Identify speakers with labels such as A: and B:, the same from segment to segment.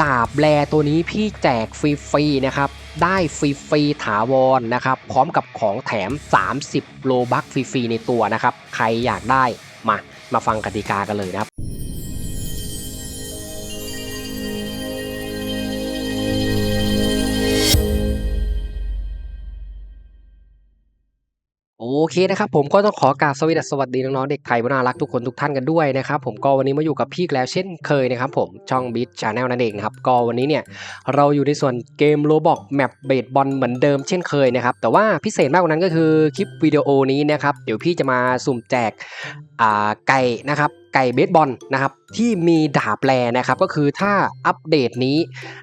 A: ดาบแลตัวนี้พี่แจกฟรีๆนะครับ ได้ฟรีๆถาวรนะครับ พร้อมกับของแถม 30 โลบัคฟรีๆในตัวนะครับ ใครอยากได้มา มาฟังกติกากันเลยนะครับ เคนะครับผมก็ต้องขอกราบสวัสดีสวัสดีน้องๆเด็กไทยผู้น่ารักทุกคนทุกท่านกันด้วยนะครับผมก็วันนี้มาอยู่กับพี่แล้วเช่นเคยนะครับผมช่องบิทชาแนลนั่นเองนะครับก็วันนี้เนี่ยเราอยู่ในส่วนเกมโลบอกแมปเบดบอลเหมือนเดิมเช่นเคยนะครับแต่ว่าพิเศษมากกว่านั้นก็คือคลิปวิดีโอนี้นะครับเดี๋ยวพี่จะมาสุ่มแจกไก่นะครับไก่เบสบอลนะครับที่มีดาบแลนะครับก็คือถ้าอัปเดตนี้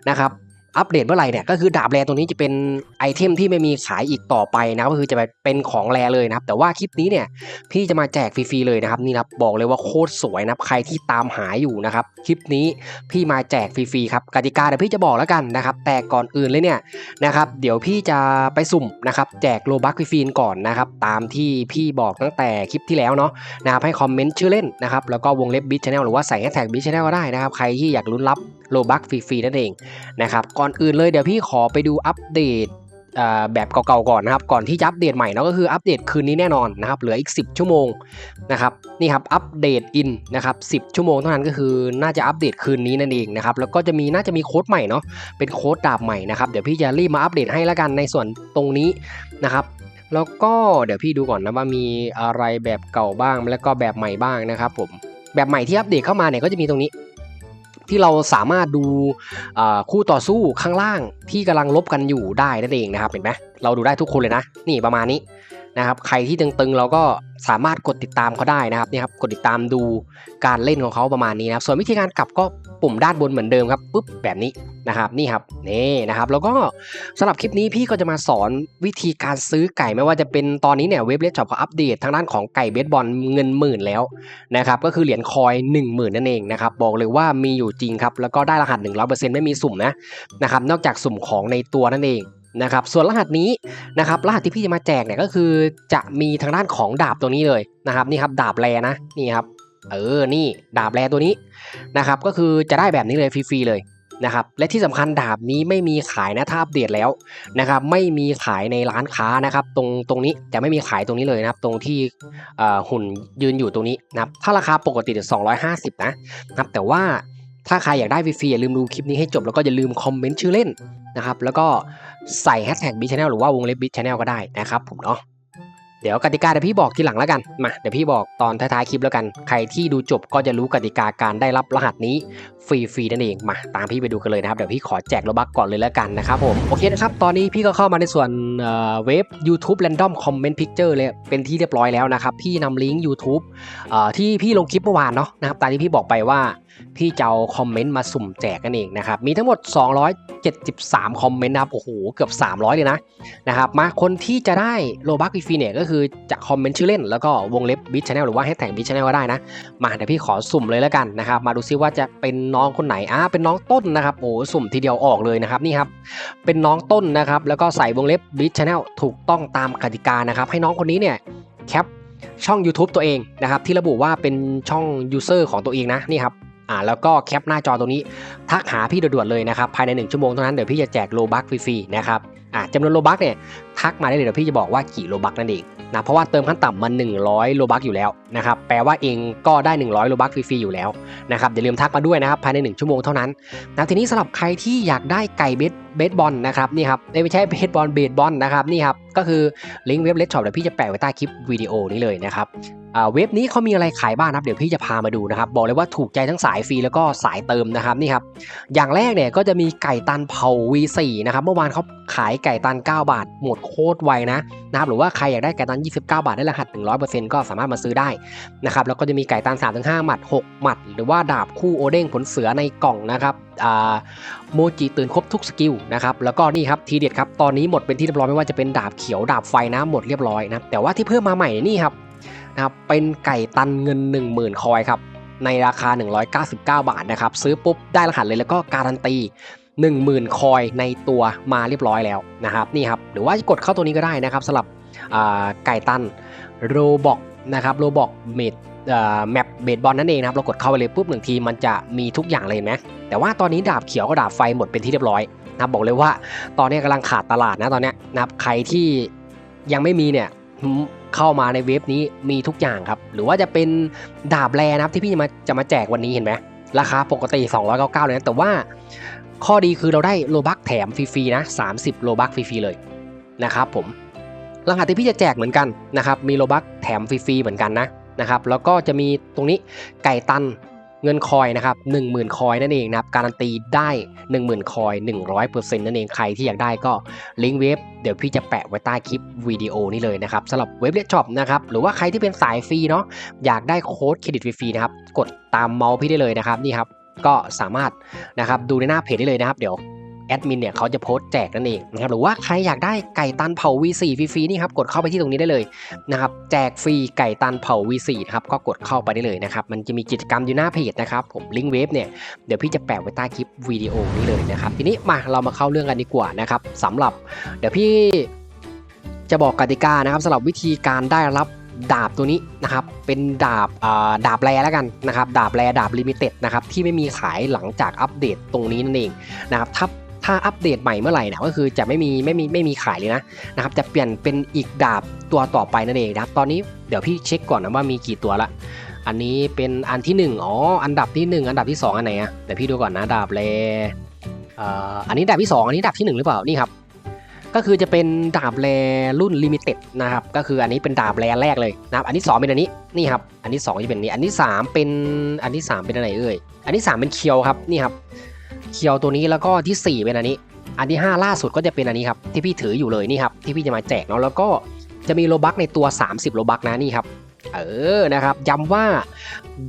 A: นะครับ อัปเดตเมื่อไหร่เนี่ยก็คือดาบแรตัวนี้จะเป็นไอเทมที่ไม่มีขายอีกต่อไปนะก็คือจะเป็นของแรเลยนะครับ แต่ว่าคลิปนี้เนี่ยพี่จะมาแจกฟรีๆเลยนะครับนี่นะครับบอกเลยว่าโคตรสวยนะครับใครที่ตามหาอยู่นะครับคลิปนี้พี่มาแจกฟรีๆครับกติกาเดี๋ยวพี่จะบอกแล้วกันนะครับ แต่ก่อนอื่นเลยเนี่ยนะครับเดี๋ยวพี่จะไปสุ่มนะครับแจกโลบัคฟรีๆก่อนนะครับตามที่พี่บอกตั้งแต่คลิปที่แล้วเนาะนะครับให้คอมเมนต์ชื่อเล่นนะครับแล้วก็วงเล็บบิชแนลหรือว่าใส่แฮชแท็กบิชแนลก็ได้นะครับใครที่อยากลุ้นรับโลบัคฟรีๆนั่นเองนะครับก่อนอื่นเลยเดี๋ยวพี่ขอไปดูอัปเดตแบบเก่าๆก่อนนะครับ ก่อนที่จะอัปเดตใหม่เนาะก็คืออัปเดตคืนนี้แน่นอนนะครับ เหลืออีก 10 ชั่วโมงนะครับนี่ครับอัปเดตอินนะครับ10 ชั่วโมงเท่านั้นก็คือน่าจะอัปเดตคืนนี้นั่นเองนะครับแล้วก็จะมีน่าจะมีโค้ดใหม่เนาะเป็นโค้ดดาบใหม่นะครับเดี๋ยวพี่จะรีบมาอัปเดตให้แล้วกันในส่วนตรงนี้นะครับแล้วก็เดี๋ยวพี่ดูก่อนนะว่ามีอะไรแบบเก่าบ้าง แล้วก็แบบใหม่บ้างนะครับผมแบบใหม่ที่อัปเดตเข้ามาเนี่ยก็จะมีตรงนี้ ที่เราสามารถดูคู่ต่อสู้ข้างล่างที่กำลังลบกันอยู่ได้นั่นเองนะครับเห็นไหมเราดูได้ทุกคนเลยนะ นี่ประมาณนี้ นะครับใครที่ตึงๆเราก็สามารถกดติดตามเขาได้นะครับนี่ครับกดติดตามดูการเล่นของเขาประมาณนี้นะครับส่วนวิธีการกลับก็ปุ่มด้านบนเหมือนเดิมครับปุ๊บแบบนี้นะครับนี่ครับนี่นะครับ แล้วก็สำหรับคลิปนี้พี่ก็จะมาสอนวิธีการซื้อไก่ไม่ว่าจะเป็นตอนนี้เนี่ยเว็บเลสช็อปเขาอัปเดตทางด้านของไก่เบสบอลเงินหมื่นแล้วนะครับก็คือเหรียญคอย 1 0,000 นั่นเองนะครับบอกเลยว่ามีอยู่จริงครับแล้วก็ได้รหัส 100%ไม่มีสุ่มนะนะครับนอกจากสุ่มของในตัวนั่นเอง นะครับส่วนรหัสนี้นะครับรหัสที่พี่จะมาแจกเนี่ยก็คือจะมีทางด้านของดาบตัวนี้เลยนะครับนี่ครับดาบแรนะนี่ครับเออนี่ดาบแรตัวนี้นะครับก็คือจะได้แบบนี้เลยฟรีๆเลยนะครับและที่สำคัญดาบนี้ไม่มีขายนะถ้าอัปเดตแล้วนะครับไม่มีขายในร้านค้านะครับตรงตรงนี้จะไม่มีขายตรงนี้เลยนะครับตรงที่หุ่นยืนอยู่ตรงนี้นะครับถ้าราคาปกติเนี่ย250 นะนะครับแต่ว่า ถ้าใครอยากได้ฟรีๆอย่าลืมดูคลิปนี้ให้จบแล้วก็อย่าลืมคอมเมนต์ชื่อเล่นนะครับแล้วก็ใส่แฮชแท็กบิชแนลหรือว่าวงเล็บบิชแนลก็ได้นะครับผมเนาะ เดี๋ยวกติกาเดี๋ยวพี่บอกทีหลังแล้วกัน มาเดี๋ยวพี่บอกตอนท้ายๆคลิปแล้วกัน ใครที่ดูจบก็จะรู้กติกาการได้รับรหัสนี้ฟรีๆนั่นเองมาตามพี่ไปดูกันเลยนะครับเดี๋ยวพี่ขอแจกโลบักก่อนเลยแล้วกันนะครับผมโอเคนะครับตอนนี้พี่ก็เข้ามาในส่วนเว็บ YouTube Random Comment Picture เลยเป็นที่เรียบร้อยแล้วนะครับพี่นำลิงก์ YouTube ที่พี่ลงคลิปเมื่อวานเนาะนะครับตามที่พี่บอกไปว่าพี่จะเอาคอมเมนต์มาสุ่มแจกกันเองนะครับมีทั้งหมด 273 คอมเมนต์นะครับโอ้โหเกือบ 300 เลยนะนะครับมาคนที่จะได้โลบักฟรีเนี่ยก็คือจะคอมเมนต์ชื่อเล่น แล้วก็วงเล็บบิ๊ชแนลหรือว่าแฮชแท็กบิ๊ชแนลก็ได้นะ มาเดี๋ยวพี่ขอสุ่มเลยแล้วกันนะครับมาดูซิว่าจะเป็นน้องคนไหนอ่าเป็นน้องต้นนะครับโอ้สุ่มทีเดียวออกเลยนะครับนี่ครับเป็นน้องต้นนะครับแล้วก็ใส่วงเล็บบิ๊ชแนลถูกต้องตามกติกานะครับให้น้องคนนี้เนี่ยแคปช่อง YouTube ตัวเองนะครับที่ระบุว่าเป็นช่อง User ของตัวเองนะนี่ครับอ่าแล้วก็แคปหน้าจอตรงนี้ ทักหาพี่ด่วนๆเลยนะครับ ภายใน 1 ชั่วโมงเท่านั้น เดี๋ยวพี่จะแจกโลบัคฟรีๆนะครับอ่าจำนวนโลบัคเนี่ย ทักมาได้เลยเดี๋ยวพี่จะบอกว่ากี่โลบัคนั่นเอง นะเพราะว่าเติมขั้นต่ำมัน100โลบักอยู่แล้วนะครับแปลว่าเองก็ได้ 100โลบักฟรีๆอยู่แล้วนะครับอย่าลืมทักมาด้วยนะครับภายใน 1 ชั่วโมงเท่านั้นนะทีนี้สำหรับใครที่อยากได้ไก่เบสเบสบอลนะครับนี่ครับไม่ใช่เบสบอลเบสบอลนะครับนี่ครับก็คือลิงก์เว็บเลสช็อปเดี๋ยวพี่จะแปะไว้ใต้คลิปวิดีโอนี้เลยนะครับ เว็บนี้เขามีอะไรขายบ้างนะครับเดี๋ยวพี่จะพามาดูนะครับ บอกเลยว่าถูกใจทั้งสายฟรีแล้วก็สายเติมนะครับนี่ครับอย่างแรกเนี่ยก็จะมีไก่ตันเผา V4 นะครับเมื่อวานเขาขายไก่ตัน 9 บาท หมดโคตรไวนะนะครับหรือว่าใครอยากได้ไก่ตัน 29 บาทได้รหัส 100%ก็สามารถมาซื้อได้นะครับแล้วก็จะมีไก่ตัน 3-5 หมัด 6 หมัด หรือว่าดาบคู่โอเด้งผลเสือในกล่องนะครับโมจิตื่นครบทุกสกิลนะครับแล้วก็นี่ครับทีเด็ดครับตอนนี้หมดเป็นที่เรียบร้อยไม่ว่าจะเป็นดาบเขียวดาบไฟนะหมดเรียบร้อยนะแต่ว่าที่เพิ่มมาใหม่นี่ครับ นะครับเป็นไก่ตันเงิน 10,000 คอยครับในราคา 199 บาทนะครับซื้อปุ๊บได้รหัสเลยแล้วก็การันตี 10,000 คอยในตัวมาเรียบร้อยแล้วนะครับนี่ครับหรือว่ากดเข้าตัวนี้ก็ได้นะครับสำหรับไก่ตันโรบอกนะครับโรบอกเมดแมปเบสบอลนั่นเองนะครับเรากดเข้าไปเลยปุ๊บหนึ่งทีมันจะมีทุกอย่างเลยไหมแต่ว่าตอนนี้ดาบเขียวกับดาบไฟหมดเป็นที่เรียบร้อยนะบบอกเลยว่าตอนนี้กำลังขาดตลาดนะตอนนี้นะครับใครที่ยังไม่มีเนี่ย เข้ามาในเว็บนี้มีทุกอย่างครับ หรือว่าจะเป็นดาบแรนะครับที่พี่จะมาจะมาแจกวันนี้เห็นไหมราคาปกติ 299เลยนะแต่ว่าข้อดีคือเราได้โลบักแถมฟรีๆนะ 30 โลบักฟรีๆเลยนะครับผมรหัสที่พี่จะแจกเหมือนกันนะครับ มีโลบักแถมฟรีๆเหมือนกันนะนะครับ แล้วก็จะมีตรงนี้ไก่ตัน เงินคอยนะครับ10,000 คอยนั่นเองนะครับการันตีได้ 10,000 คอย 100%นั่นเองใครที่อยากได้ก็ลิงก์เว็บเดี๋ยวพี่จะแปะไว้ใต้คลิปวิดีโอนี้เลยนะครับสำหรับเว็บเลช็อปนะครับหรือว่าใครที่เป็นสายฟรีเนาะอยากได้โค้ดเครดิตฟรีนะครับกดตามเมาส์พี่ได้เลยนะครับนี่ครับก็สามารถนะครับดูในหน้าเพจได้เลยนะครับ เดี๋ยว แอดมินเนี่ยเขาจะโพสต์แจกนั่นเองนะครับหรือว่าใครอยากได้ไก่ตันเผา V4 ฟรีๆนี่ครับกดเข้าไปที่ตรงนี้ได้เลยนะครับแจกฟรีไก่ตันเผา V4 นะครับก็กดเข้าไปได้เลยนะครับมันจะมีกิจกรรมอยู่หน้าเพจนะครับผมลิงก์เว็บเนี่ยเดี๋ยวพี่จะแปะไว้ใต้คลิปวิดีโอนี้เลยนะครับทีนี้มาเรามาเข้าเรื่องกันดีกว่านะครับสำหรับ เดี๋ยวพี่จะบอกกติกานะครับสำหรับวิธีการได้รับดาบตัวนี้นะครับเป็นดาบอ่าดาบแรแล้วกันนะครับดาบแรดาบลิมิเต็ดนะครับที่ไม่มีขายหลังจากอัปเดตตรงนี้นั่นเองนะครับถ้า ถ้าอัปเดตใหม่เมื่อไหร่นะก็คือจะไม่มีไม่มีไม่มีขายเลยนะนะครับจะเปลี่ยนเป็นอีกดาบตัวต่อไปนั่นเองนะครับตอนนี้เดี๋ยวพี่เช็คก่อนนะว่ามีกี่ตัวละ อันนี้เป็นอันที่หนึ่งอ๋ออันดับที่หนึ่งอันดับที่สองอันไหนอะเดี๋ยวพี่ดูก่อนนะดาบแรเอ่ออันนี้ดาบที่สองอันนี้ดาบที่หนึ่งหรือเปล่านี่ครับก็คือจะเป็นดาบแรรุ่นลิมิเต็ดนะครับก็คืออันนี้เป็นดาบแรแรกเลยนะครับอันที่ 2 เป็นอันนี้นี่ครับอันที่ 2 จะเป็นนนี้ อันที่ 3 เป็นอันที่ 3 เป็นอะไรเอ่ยอันที่ 3 เป็นเคียวครับนี่ครับ เคียวตัวนี้แล้วก็ที่ 4 เป็นอันนี้ อันที่ 5 ล่าสุดก็จะเป็นอันนี้ครับที่พี่ถืออยู่เลยนี่ครับที่พี่จะมาแจกเนาะแล้วก็จะมีโลบักในตัว 30 โลบักนะนี่ครับเออนะครับย้ำว่า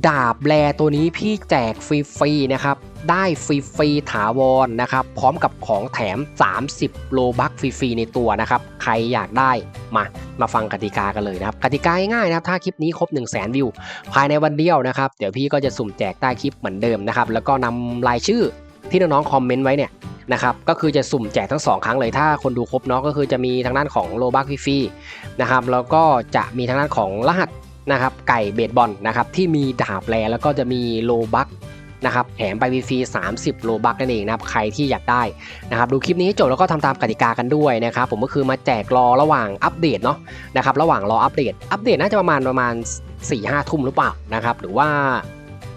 A: ดาบแรตัวนี้พี่แจกฟรีๆนะครับได้ฟรีๆถาวรนะครับ พร้อมกับของแถม 30 โลบัคฟรีๆในตัวนะครับ ใครอยากได้มามาฟังกติกากันเลยนะครับ กติกาง่ายๆนะครับ ถ้าคลิปนี้ครบ 1 0 0 0 0แวิว ภายในวันเดียวนะครับ เดี๋ยวพี่ก็จะสุ่มแจกใต้คลิปเหมือนเดิมนะครับ แล้วก็นำรายชื่อ ที่น้องๆคอมเมนต์ไว้เนี่ยนะครับก็คือจะสุ่มแจกทั้ง 2 ครั้งเลยถ้าคนดูครบเนาะก็คือจะมีทางด้านของโลบัคฟรีนะครับแล้วก็จะมีทางด้านของรหัสนะครับไก่เบสบอลนะครับที่มีดาบแรแล้วก็จะมีโลบัคนะครับแถมไปฟรี30 โลบัคนั่นเองนะครับใครที่อยากได้นะครับดูคลิปนี้ให้จบแล้วก็ทำตามกติกากันด้วยนะครับผมก็คือมาแจกรอระหว่างอัปเดตเนาะนะครับระหว่างรออัปเดต อัปเดตน่าจะประมาณประมาณ4ี่ห้าทุ่มหรือเปล่านะครับหรือว่า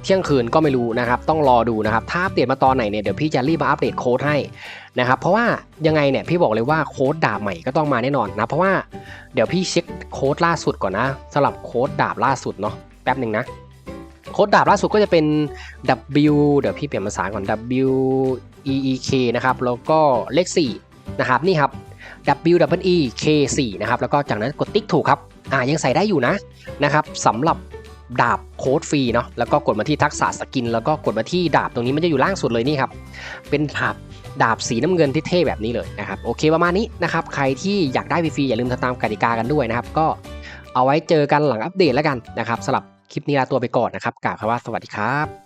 A: เที่ยงคืนก็ไม่รู้นะครับ ต้องรอดูนะครับ ถ้าอัปเดตมาตอนไหนเนี่ยเดี๋ยวพี่จะรีบมาอัปเดตโค้ดให้นะครับ เพราะว่ายังไงเนี่ยพี่บอกเลยว่าโค้ดดาบใหม่ก็ต้องมาแน่นอนนะ เพราะว่าเดี๋ยวพี่เช็คโค้ดล่าสุดก่อนนะสำหรับโค้ดดาบล่าสุดเนาะแป๊บหนึ่งนะโค้ดดาบล่าสุดก็จะเป็น W เดี๋ยวพี่เปลี่ยนภาษาก่อน W E E K นะครับแล้วก็เลข4นะครับนี่ครับ W W E K 4นะครับแล้วก็จากนั้นกดติ๊กถูกครับอ่ายังใส่ได้อยู่นะนะครับสำหรับ ดาบโค้ดฟรีเนาะแล้วก็กดมาที่ทักษะสกิน แล้วก็กดมาที่ดาบตรงนี้มันจะอยู่ล่างสุดเลยนี่ครับเป็นดาบดาบสีน้ำเงินที่เท่แบบนี้เลยนะครับโอเคประมาณนี้นะครับใครที่อยากได้ฟรีๆอย่าลืมทำตามกติกากันด้วยนะครับ ก็เอาไว้เจอกันหลังอัปเดตแล้วกันนะครับสำหรับคลิปนี้ลาตัวไปก่อนนะครับกล่าวคำว่าสวัสดีครับ